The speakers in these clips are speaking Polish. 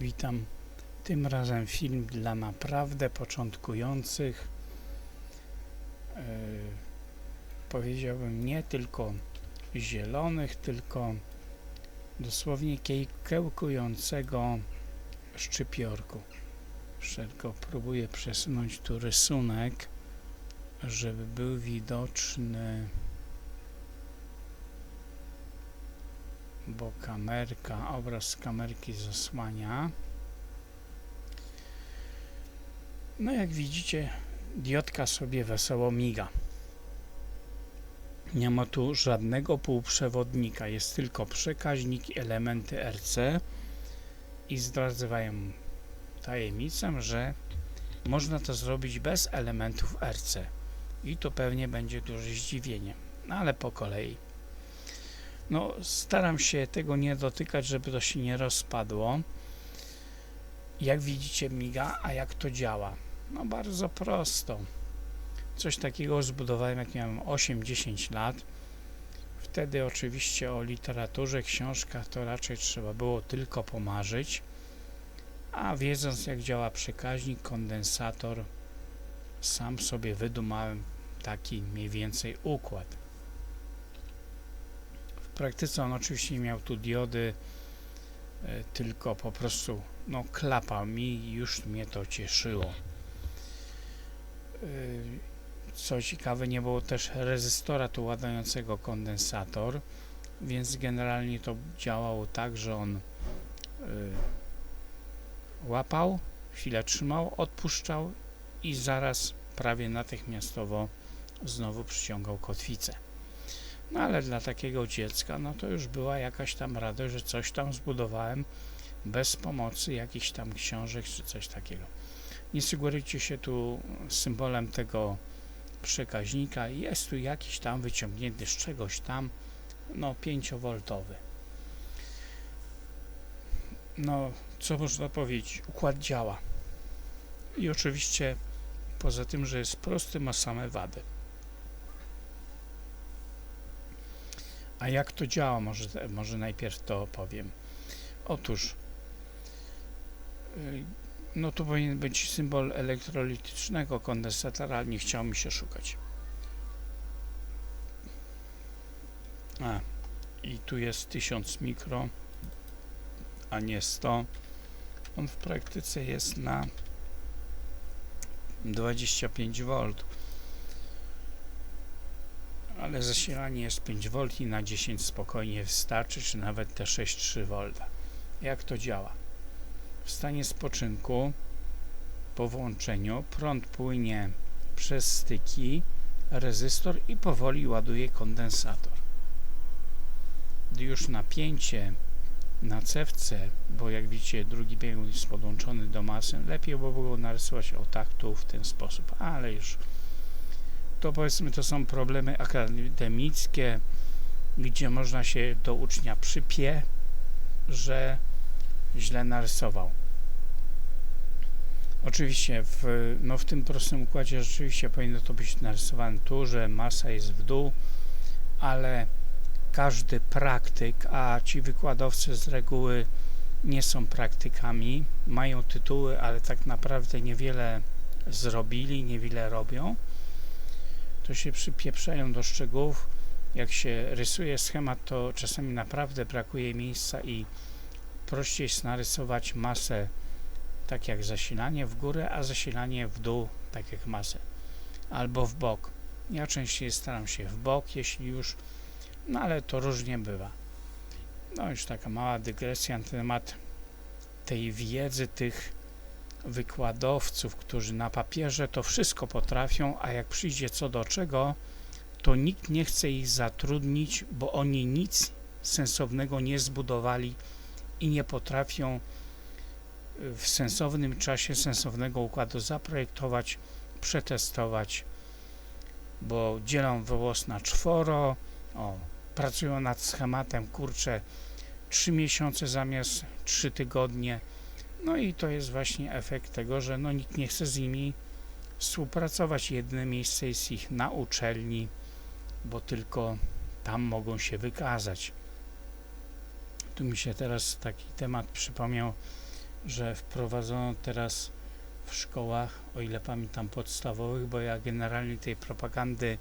Witam. Tym razem film dla naprawdę początkujących. Yy, powiedziałbym nie tylko zielonych, tylko dosłownie kełkującego szczypiorku. Tylko próbuję przesunąć tu rysunek, żeby był widoczny, bo kamerka, obraz z kamerki zasłania. No jak widzicie, diodka sobie wesoło miga. Nie ma tu żadnego półprzewodnika, jest tylko przekaźnik i elementy RC i zdradzę wam tajemnicę, że można to zrobić bez elementów RC i to pewnie będzie duże zdziwienie, no ale po kolei. No, staram się tego nie dotykać, żeby to się nie rozpadło. Jak widzicie miga, a jak to działa? No bardzo prosto. Coś takiego zbudowałem jak miałem 8-10 lat. Wtedy oczywiście o literaturze, książkach to raczej trzeba było tylko pomarzyć. A wiedząc jak działa przekaźnik, kondensator, sam sobie wydumałem taki mniej więcej układ. Praktyce on oczywiście miał tu diody, e, tylko po prostu no, klapał mi i już mnie to cieszyło. Y, Co ciekawe, nie było też rezystora tu ładującego kondensator, więc generalnie to działało tak, że on y, łapał, chwilę trzymał, odpuszczał i zaraz prawie natychmiastowo znowu przyciągał kotwicę. No ale dla takiego dziecka, no to już była jakaś tam radość, że coś tam zbudowałem bez pomocy jakichś tam książek czy coś takiego. Nie sugerujcie się tu symbolem tego przekaźnika. Jest tu jakiś tam wyciągnięty z czegoś tam, no 5V. No, co można powiedzieć? Układ działa. I oczywiście poza tym, że jest prosty, ma same wady. A jak to działa? Może, może najpierw to opowiem. Otóż y, no tu powinien być symbol elektrolitycznego kondensatora, ale nie chciał mi się szukać. A, i tu jest 1000 mikro, a nie 100. On w praktyce jest na 25 V. Ale zasilanie jest 5 V i na 10 spokojnie wystarczy, czy nawet te 6,3 V. Jak to działa? W stanie spoczynku po włączeniu prąd płynie przez styki, rezystor i powoli ładuje kondensator. Gdy już napięcie na cewce, bo jak widzicie drugi biegun jest podłączony do masy, lepiej by było narysować o tak tu w ten sposób, ale już to powiedzmy to są problemy akademickie, gdzie można się do ucznia przypie, że źle narysował. Oczywiście w, no w tym prostym układzie rzeczywiście powinno to być narysowane tu, że masa jest w dół, ale każdy praktyk, a ci wykładowcy z reguły nie są praktykami, mają tytuły, ale tak naprawdę niewiele zrobili, niewiele robią, to się przypieprzają do szczegółów. Jak się rysuje schemat, to czasami naprawdę brakuje miejsca i prościej jest narysować masę tak jak zasilanie w górę, a zasilanie w dół, tak jak masę, albo w bok. Ja częściej staram się w bok, jeśli już, no ale to różnie bywa. No już taka mała dygresja na temat tej wiedzy tych wykładowców, którzy na papierze to wszystko potrafią, a jak przyjdzie co do czego, to nikt nie chce ich zatrudnić, bo oni nic sensownego nie zbudowali i nie potrafią w sensownym czasie sensownego układu zaprojektować, przetestować, bo dzielą włos na czworo, o, pracują nad schematem, kurczę, 3 miesiące zamiast 3 tygodnie, no i to jest właśnie efekt tego, że no, nikt nie chce z nimi współpracować. Jedyne miejsce jest ich na uczelni, bo tylko tam mogą się wykazać. Tu mi się teraz taki temat przypomniał, że wprowadzono teraz w szkołach, o ile pamiętam podstawowych, bo ja generalnie tej propagandy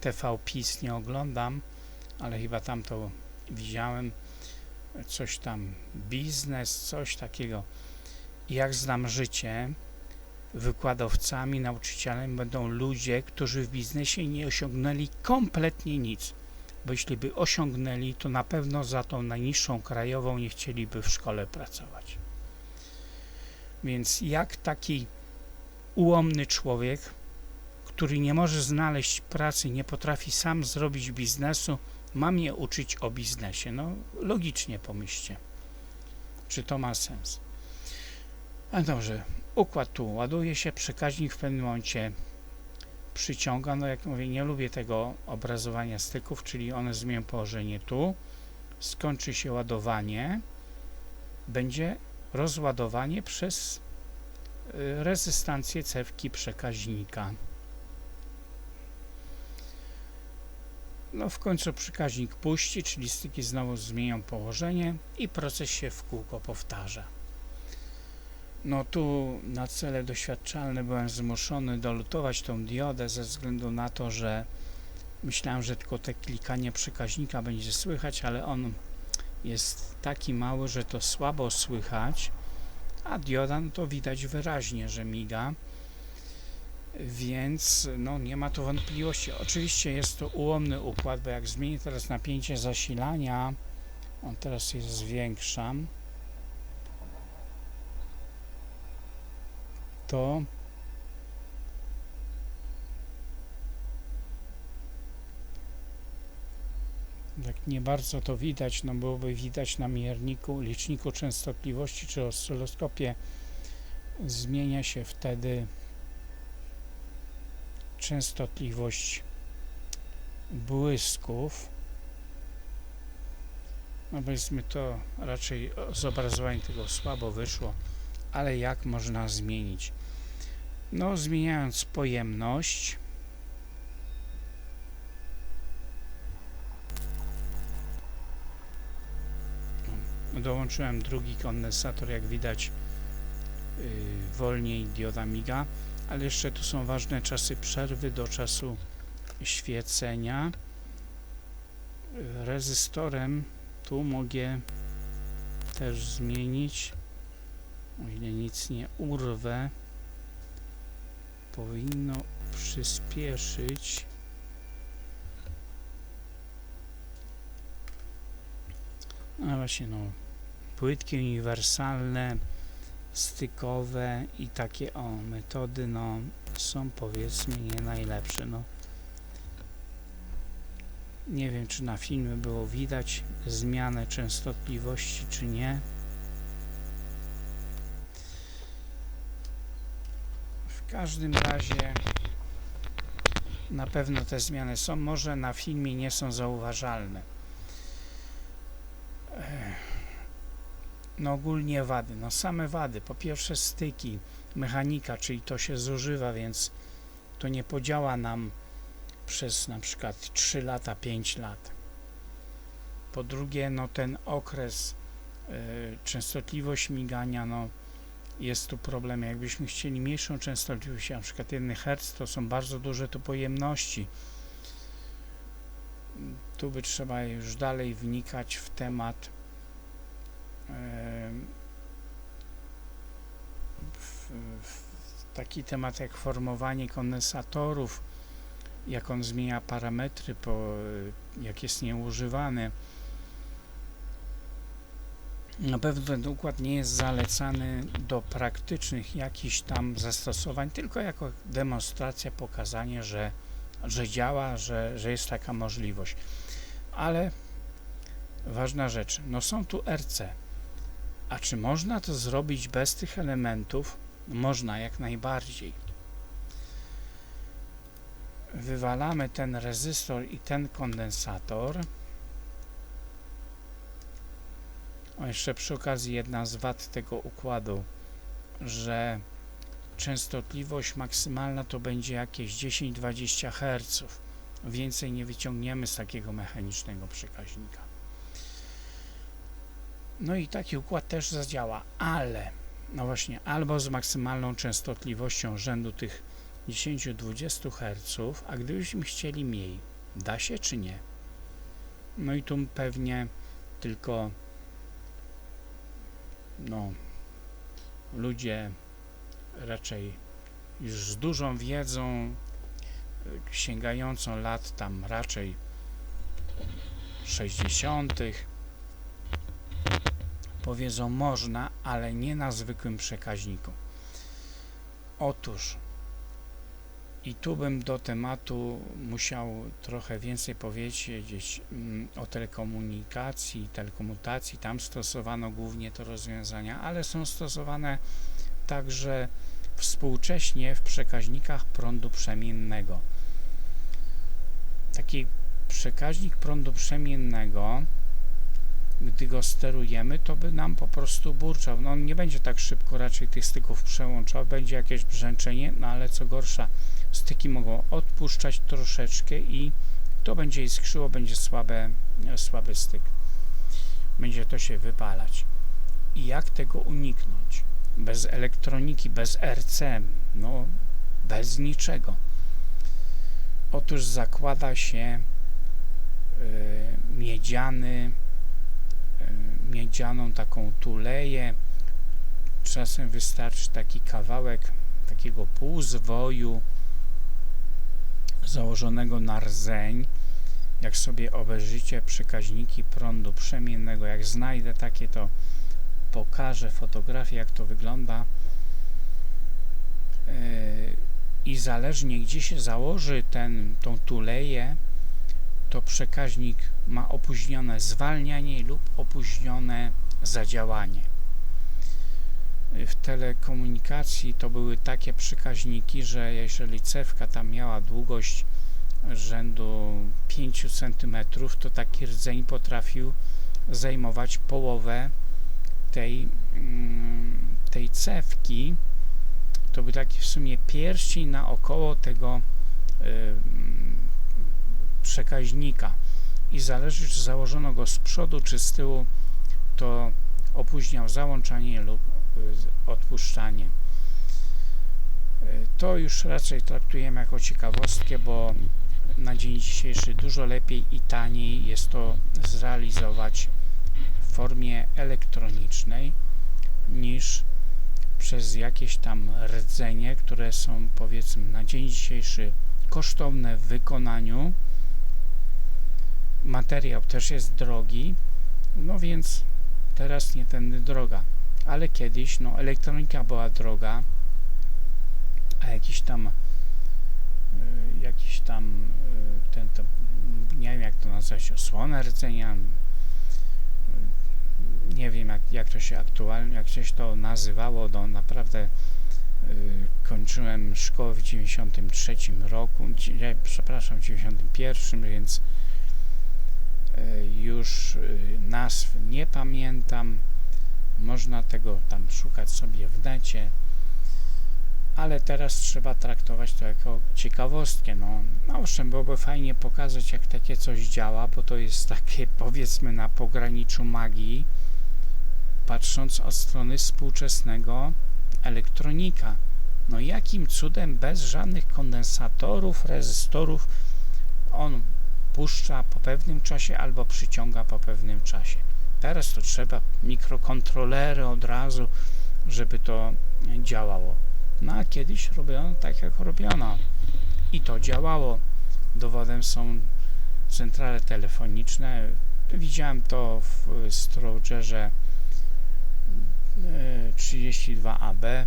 TV PiS nie oglądam, ale chyba tam to widziałem, coś tam biznes, coś takiego. Jak znam życie, wykładowcami, nauczycielami będą ludzie, którzy w biznesie nie osiągnęli kompletnie nic. Bo jeśli by osiągnęli, to na pewno za tą najniższą krajową nie chcieliby w szkole pracować. Więc jak taki ułomny człowiek, który nie może znaleźć pracy, nie potrafi sam zrobić biznesu, ma mnie uczyć o biznesie? No logicznie pomyślcie. Czy to ma sens? A dobrze, układ tu ładuje się, przekaźnik w pewnym momencie przyciąga, no jak mówię, nie lubię tego obrazowania styków, czyli one zmienią położenie tu, skończy się ładowanie, będzie rozładowanie przez y, rezystancję cewki przekaźnika. No w końcu przekaźnik puści, czyli styki znowu zmienią położenie i proces się w kółko powtarza. No tu na cele doświadczalne byłem zmuszony dolutować tą diodę ze względu na to, że myślałem, że tylko te klikanie przekaźnika będzie słychać, ale on jest taki mały, że to słabo słychać, a dioda no to widać wyraźnie, że miga, więc no nie ma tu wątpliwości. Oczywiście jest to ułomny układ, bo jak zmienię teraz napięcie zasilania, on teraz je zwiększam, to jak nie bardzo to widać, no byłoby widać na mierniku, liczniku częstotliwości czy oscyloskopie zmienia się wtedy częstotliwość błysków. No powiedzmy to raczej zobrazowanie tego słabo wyszło ale jak można zmienić? No zmieniając pojemność. Dołączyłem drugi kondensator jak widać yy, wolniej dioda miga ale jeszcze tu są ważne czasy przerwy do czasu świecenia. Rezystorem tu mogę też zmienić. O ile nic nie urwę powinno przyspieszyć. No właśnie no płytki uniwersalne stykowe i takie o metody no są powiedzmy nie najlepsze no. Nie wiem czy na filmie było widać zmianę częstotliwości czy nie. W każdym razie na pewno te zmiany są może na filmie nie są zauważalne no ogólnie wady, no same wady, po pierwsze styki, mechanika, czyli to się zużywa, więc to nie podziała nam przez na przykład 3 lata, 5 lat. Po drugie, no ten okres, y, częstotliwość migania, no jest tu problem. Jakbyśmy chcieli mniejszą częstotliwość, na przykład 1 Hz, to są bardzo duże tu pojemności. Tu by trzeba już dalej wnikać w temat w, w taki temat jak formowanie kondensatorów, jak on zmienia parametry, po, jak jest nieużywany. Na pewno ten układ nie jest zalecany do praktycznych jakichś tam zastosowań, tylko jako demonstracja, pokazanie, że, że działa, że, że jest taka możliwość. Ale ważna rzecz, no są tu RC. A czy można to zrobić bez tych elementów? Można jak najbardziej. Wywalamy ten rezystor i ten kondensator. O, jeszcze przy okazji jedna z wad tego układu, że częstotliwość maksymalna to będzie jakieś 10-20 Hz. Więcej nie wyciągniemy z takiego mechanicznego przekaźnika. No i taki układ też zadziała, ale No właśnie, albo z maksymalną częstotliwością rzędu tych 10-20 Hz, a gdybyśmy chcieli mniej, da się czy nie? No i tu pewnie tylko no, ludzie raczej już z dużą wiedzą, sięgającą lat tam raczej 60. powiedzą można, ale nie na zwykłym przekaźniku. Otóż i tu bym do tematu musiał trochę więcej powiedzieć mm, o telekomunikacji, telekomutacji. Tam stosowano głównie to rozwiązania, ale są stosowane także współcześnie w przekaźnikach prądu przemiennego. Taki przekaźnik prądu przemiennego, gdy go sterujemy, to by nam po prostu burczał. No on nie będzie tak szybko raczej tych styków przełączał, będzie jakieś brzęczenie, no ale co gorsza, styki mogą odpuszczać troszeczkę i to będzie iskrzyło, będzie słabe, słaby styk. Będzie to się wypalać. I jak tego uniknąć? Bez elektroniki, bez RC, no bez niczego. Otóż zakłada się y, miedziany, miedzianą taką tuleję. Czasem wystarczy taki kawałek takiego półzwoju założonego na rdzeń. Jak sobie obejrzycie przekaźniki prądu przemiennego, jak znajdę takie, to pokażę fotografię, jak to wygląda. Yy, I zależnie gdzie się założy ten, tą tuleję, to przekaźnik ma opóźnione zwalnianie lub opóźnione zadziałanie w telekomunikacji to były takie przekaźniki, że jeżeli cewka tam miała długość rzędu 5 cm, to taki rdzeń potrafił zajmować połowę tej, mm, tej cewki. To był taki w sumie pierścień naokoło tego y, przekaźnika i zależy czy założono go z przodu czy z tyłu, to opóźniał załączanie lub odpuszczanie. To już raczej traktujemy jako ciekawostkę, bo na dzień dzisiejszy dużo lepiej i taniej jest to zrealizować w formie elektronicznej niż przez jakieś tam rdzenie, które są powiedzmy na dzień dzisiejszy kosztowne w wykonaniu. Materiał też jest drogi, no więc teraz nie tędy droga. Ale kiedyś no, elektronika była droga, a jakiś tam y, jakiś tam y, ten, to, nie wiem jak to nazwać, osłona rdzenia, y, nie wiem jak, jak to się aktualnie, jak się to nazywało, no naprawdę kończyłem szkołę w 93 roku, przepraszam, w 91, więc już nazw nie pamiętam, można tego tam szukać sobie w necie, ale teraz trzeba traktować to jako ciekawostkę. No, no owszem, byłoby fajnie pokazać, jak takie coś działa, bo to jest takie, powiedzmy, na pograniczu magii, patrząc od strony współczesnego elektronika. No jakim cudem bez żadnych kondensatorów, rezystorów on puszcza po pewnym czasie albo przyciąga po pewnym czasie. Teraz to trzeba mikrokontrolery od razu, żeby to działało. No a kiedyś robiono tak, jak robiono. I to działało. Dowodem są centrale telefoniczne. Widziałem to w Strogerze 32AB, e,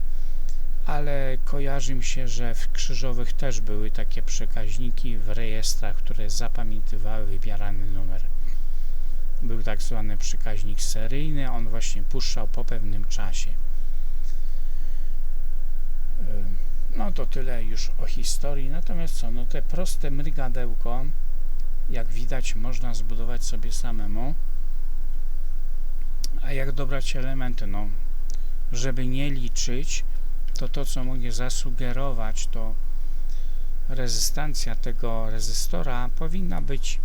ale kojarzy mi się, że w krzyżowych też były takie przekaźniki w rejestrach, które zapamiętywały wybierany numer był tak zwany przekaźnik seryjny, on właśnie puszczał po pewnym czasie. No to tyle już o historii, natomiast co, no te proste mrygadełko, jak widać, można zbudować sobie samemu. A jak dobrać elementy? No, żeby nie liczyć, to to, co mogę zasugerować, to rezystancja tego rezystora powinna być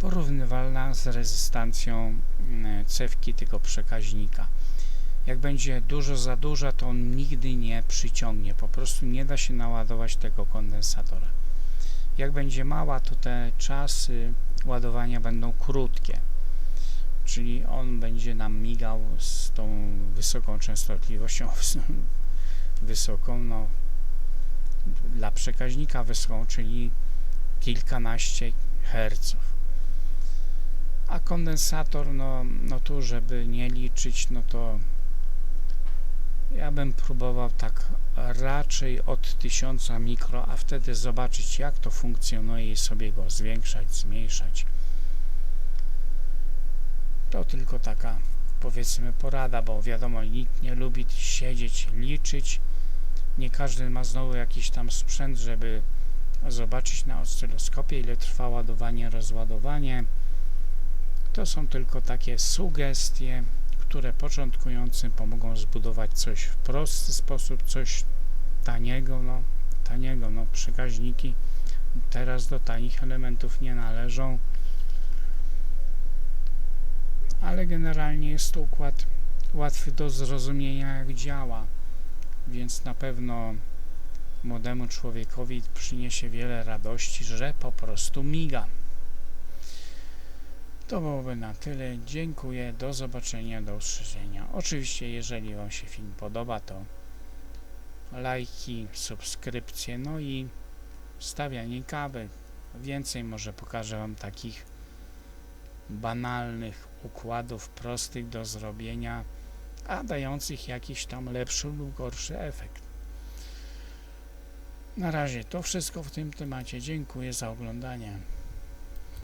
porównywalna z rezystancją mm, cewki tego przekaźnika. Jak będzie dużo za duża, to on nigdy nie przyciągnie. Po prostu nie da się naładować tego kondensatora. Jak będzie mała, to te czasy ładowania będą krótkie. Czyli on będzie nam migał z tą wysoką częstotliwością, wysoką, no dla przekaźnika wysoką, czyli kilkanaście herców. A kondensator, no, no tu, żeby nie liczyć, no to ja bym próbował tak raczej od 1000 mikro, a wtedy zobaczyć jak to funkcjonuje i sobie go zwiększać, zmniejszać. To tylko taka powiedzmy porada, bo wiadomo nikt nie lubi siedzieć, liczyć. Nie każdy ma znowu jakiś tam sprzęt, żeby zobaczyć na oscyloskopie ile trwa ładowanie, rozładowanie. To są tylko takie sugestie które początkującym pomogą zbudować coś w prosty sposób, coś taniego, no taniego, no przekaźniki teraz do tanich elementów nie należą, ale generalnie jest to układ łatwy do zrozumienia jak działa, więc na pewno młodemu człowiekowi przyniesie wiele radości, że po prostu miga. To byłoby na tyle. Dziękuję. Do zobaczenia, do usłyszenia. Oczywiście, jeżeli Wam się film podoba, to lajki, subskrypcje, no i stawianie kawy. Więcej może pokażę Wam takich banalnych układów, prostych do zrobienia, a dających jakiś tam lepszy lub gorszy efekt. Na razie to wszystko w tym temacie. Dziękuję za oglądanie.